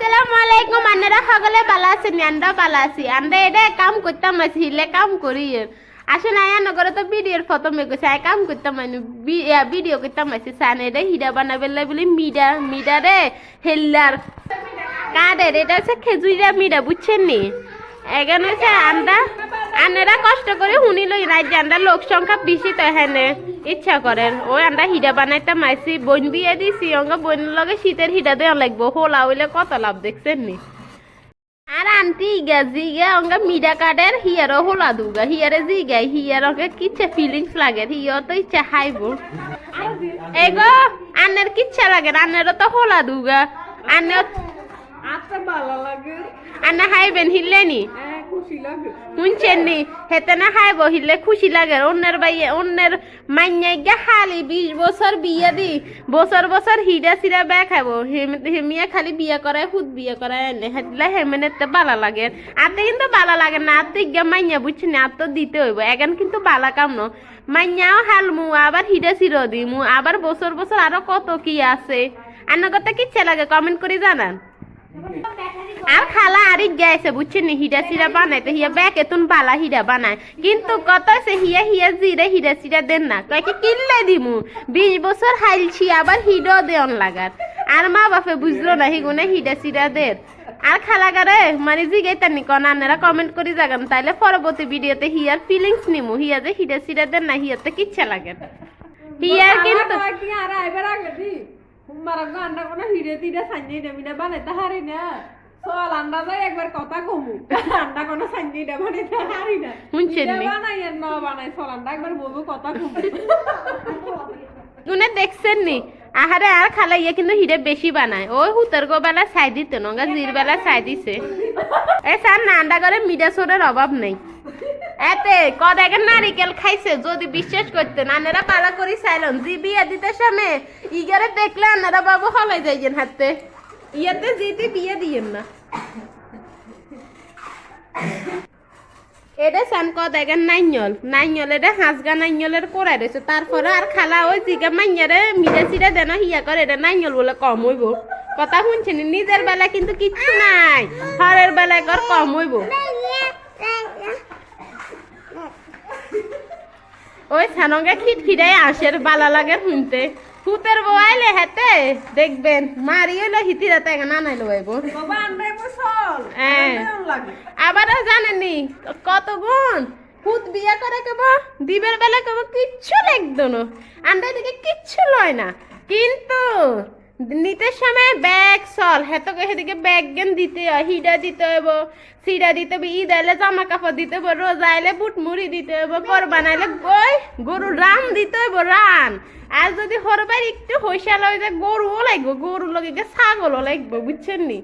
আসসালামু আলাইকুম। আন্নারা সকলে ভালো আছেন? আমরা ভালো আছি। আমরা এটা কাম করতাম আছি হিলে কাম করি। আসলে আয়া নগরে তো ভিডিওর ফটো মেগেছে আয় কাম করতাম মানে ভিডিও করতাম আছি। সান, এটা হিরা বানাবে বলে মিডা মিডা রে, হেল্লার। কাদের? এটা হচ্ছে খেজুরিরা মিডা, বুঝছেন নি? এখানে হচ্ছে আমরা আন্নারা কষ্ট করে শুনিল নাই যে আমরা লোক সংখ্যা বেশি তো এখানে। ইচ্ছা করেন। ও আমরা হিডা বানাইতে মাইছি বইন বিয়ে দিছি অঙ্গ বইন লগে শীতের হিডা দেওয়া লাগবো। হোলা হইলে কত লাভ দেখছেন নি? আর আন্টি ইগা জিগা অঙ্গ মিডা কার্ডের হিয়ারও হোলা দুগা। হিয়ারে জিগা হিয়ার অঙ্গে কিচ্ছে ফিলিংস লাগে হিয় তো ইচ্ছা হাইব। এগো আন্নের কিচ্ছা লাগে না আন্নেরও তো হোলা দুগা। আন্নের আচ্ছা ভালো লাগে। আন্না হাইবেন হিললেনি? হ্যাঁ। শুনছেন হেতে না খাই বহিলে খুশি লাগে। অন্যের বাইয়ে, অন্যের মাইয়াই গা খালি বিশ বছর বিয়ে দি। বছর বছর হিডা সিরা বেয়া খাব হেমিয়া খালি বিয়ে করায় খুদ বিয়ে করায় এনে। হেতলে হেমেনেতে বালা লাগে। আতে কিন্তু বালা লাগে না। আতে গা মাইয়া বুঝছি না? আর তো দিতে হইব। এখন কিন্তু বালা কাম ন। মাইয়াও হালমু আবার হিডা সিরো দিমু। আবার বছর বছর আরও কত কি আছে। কথা কিচ্ছে লাগে? কমেন্ট করে জানান। আর খালা আরি গাইছে বুঝছেন হিডা সিরা বানাইতে হিয়া ব্যাকে তুন বালা হিডা বানায়। কিন্তু কত সে হিয়া হিয়া জিরে হিডা সিরা দেন না। কয় কি কিনলে দিমু? বিশ বছর হাইলছি আবার হিডো দেন লাগার আর মা বাপে বুঝলো না হিগুনে হিডা সিরা দের আর খালা গারে মানে জিগাইতার নি কন আনারা কমেন্ট করে যাগান তাইলে পরবর্তী ভিডিওতে হিয়ার ফিলিংস নিমু। হিয়া যে হিডা সিরা দেন না হিয়াতে কিচ্ছা লাগে। হিয়ার কিন্তু আমার কি আর আইবার আগে দি মারা গান্ডা কোন হিরে তিরে সাঞ্জি দেমিনা বানাইতে হারি না। সোয়াল আন্ডা যাই একবার কথা কমু। আন্ডা কোন সাঞ্জি দে বানাইতে হারি না। শুনছেন নি? হিরে বানাই না বানাই সোয়াল আন্ডা একবার বলব কথা কমু। গুনে দেখছেন নি? আহারে আর খালা ইয়ে কিন্তু হিরে বেশি বানায়। ওই হুতের গো বেলা ছাই দিতে নঙ্গা জির বেলা ছাই দিছে। এ স্যার নান্ডা করে মিডা সোরের অভাব নেই। এতে কদাকে নারিকেল খাইছে, যদি বিশ্বাস করতেন। আনেরা পালা করি চাইলেন জি দিতে ইগারে দেখলে বাবু হলাই হাতে ইয়াতে জিতে বিয়ে দিয়েন না। এটা সান ক দেখেন নাইনল নাইনল এটা হাঁসগা নাইনলের করাই রয়েছে। তারপরে আর খালা ওই জিগা মাইয়ারে মিডা সিডা দেন হিয়া করে এটা নাইনল বলে কম হইব। কথা শুনছেন, নিজের বেলা কিন্তু কিচ্ছু নাই। হরের বেলায় কর কম হইব। ওই ছানঙ্গে খিটখিটাই আসের বালা লাগে শুনতে। ফুতের আইলে হেতে দেখবেন মারি হইল হিতি রাতে না নাইলো আইব আবার জানেনি কত গুণ। ফুত বিয়ে করে কেব দিবের বেলা কেব কিচ্ছু লাগতো না। আন্দাই দিকে কিচ্ছু লয় না। কিন্তু নিতে সময় ব্যাগ চল তো সেদিকে ব্যাগ গেন দিতে হয় হিডা দিতে হইব সিডা দিতে হবে ঈদ আইলে জামা কাপড় দিতে হইব রোজা আইলে বুট মুড়ি দিতে হইব কোরবান বানাইলে গই গরু রান দিতে হইব রান। আর যদি হরবার একটু হইসা লয় যায় গরুও লাগবো গরু লগে ছাগলও লাগবো বুঝছেন নি?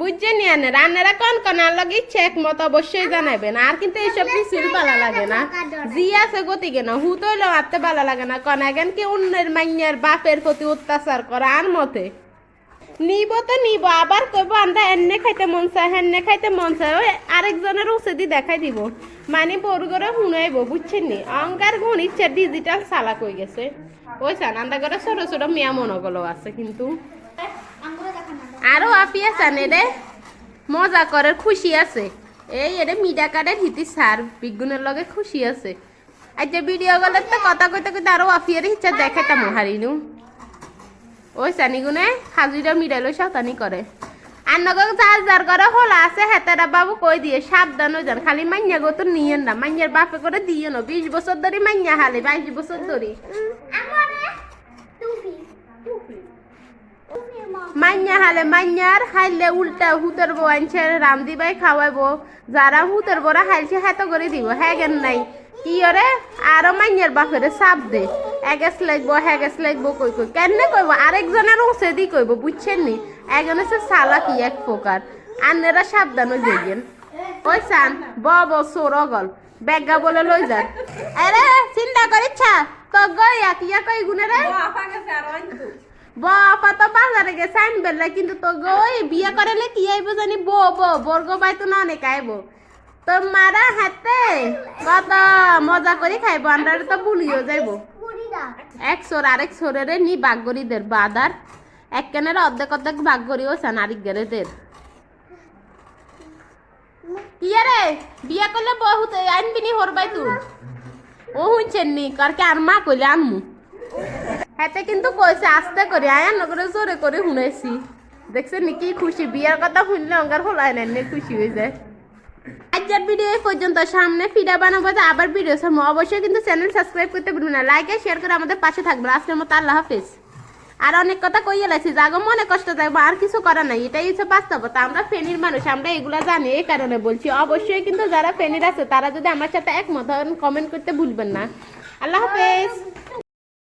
বুঝছেন নি আনে? রান্নারা কোন কোন লগে ইচ্ছে একমত অবশ্যই জানাবেন আর কিন্তু এইসব কিছুই ভালো লাগে না। জি আছে গতিকে না হু তৈলেও আত্মে ভালো লাগে না। কোন এখন কি অন্যের মাইয়ার বাপের প্রতি অত্যাচার করা আর মতে? নিব তো নিব আবার কইব আমরা এনে খাইতে মন চায় হেনে খাইতে মন চায়। ওই আরেকজনের ওষুধি দেখাই দিব। মানে বড় করে শুনাইব বুঝছেন নি? অঙ্কার গুণ ইচ্ছা ডিজিটাল চালাক হয়ে গেছে? ওই চান আন্দা করে ছোট ছোট মেয়া মনগুলো আছে কিন্তু। আরও আপিয়া চানে রে মজা করে, খুশি আছে। এই এরে মিডা কার্ডের হিতি সার বিগুনের লগে খুশি আছে। আচ্ছা ভিডিও গলে তো কথা কইতে কইতে আরও আপিয়ার ইচ্ছা দেখে দেখাতাম হারিনু ওই চানি গুনে হাজুরা মিডাইলো সাতানি করে। আর নগর যার যার করে হলা আছে, হেতারা বাবু কই দিয়ে, সাবধান হয়ে যান। খালি মাইয়া গো তো নিয়েন না মাইয়ার বাপে করে দিয়ে না বিশ বছর ধরে মাইয়া হালে, বাইশ বছর ধরে। মাইয়া হালে মাইয়ার হাইলে উল্টা হুতের বউ আনছে রামদি বাই খাওয়াইবো। যারা হুতের বড়া হাইলছে, হেত করে দিব হ্যাঁ জ্ঞান নাই। কি ওরে? আরও মাইয়ার বাপেরে চাপ দে। এগেস লাগবো হ্যাগেস লাগবো, কই কই কেনে কইব? আরেকজনের ওসে দি কইব, বুঝছেন নি? একজন সালা কি এক প্রকার। আন্নেরা সাবধান হয়ে যাইবেন ওই সান ব ব সোরগল বেগা বলে লই যান। আরে চিন্তা করিচ্ছা? তো গইয়া কিয়া কই গুনে রে? বাপা তো বাজারে গেছে আনবেলা কিন্তু তো ওই বিয়ে করালে কি আইব জানি? বো বো বর্গ পাই তো না অনেক আইব। তো মারা হাতে কত মজা করে খাইব আমরা তো ভুলিও যাইব। এক সোর আরেক সোরের নি বাগরিদের বাদার এক কেনের অর্ধেক অর্ধেক ভাগ করিও চান আরেক গেলেদের কি রে বিয়া করলে বহুত আনবি নি হরবাই তুই ও শুনছেন নি কার কি আর মা কইলে আনমু। হাতে কিন্তু কইছে, আস্তে করে আয়ান নগরে জোরে করে শুনেছি। দেখছেন নি কি খুশি, বিয়ার কথা শুনলে অঙ্গার হলাই না নে খুশি হয়ে যায়। আজকের ভিডিও এই পর্যন্ত, সামনে ফিডা বানাবো আবার ভিডিও সামনে অবশ্যই কিন্তু চ্যানেল সাবস্ক্রাইব করতে ভুলবেন না লাইক শেয়ার করে আমাদের পাশে থাকবেন। আজকের মতো আল্লাহ হাফেজ। আর অনেক কথা কইয়ে লাগছি যাগো মনে কষ্ট থাকব, আর কিছু করার নাই। এটাই হচ্ছে বাস্তবতা। আমরা ফেনীর মানুষ, আমরা এগুলা জানি, এই কারণে বলছি। অবশ্যই কিন্তু যারা ফেনীর আছে, তারা যদি আমার সাথে একমত কমেন্ট করতে ভুলবেন না। আল্লাহ হাফেজ।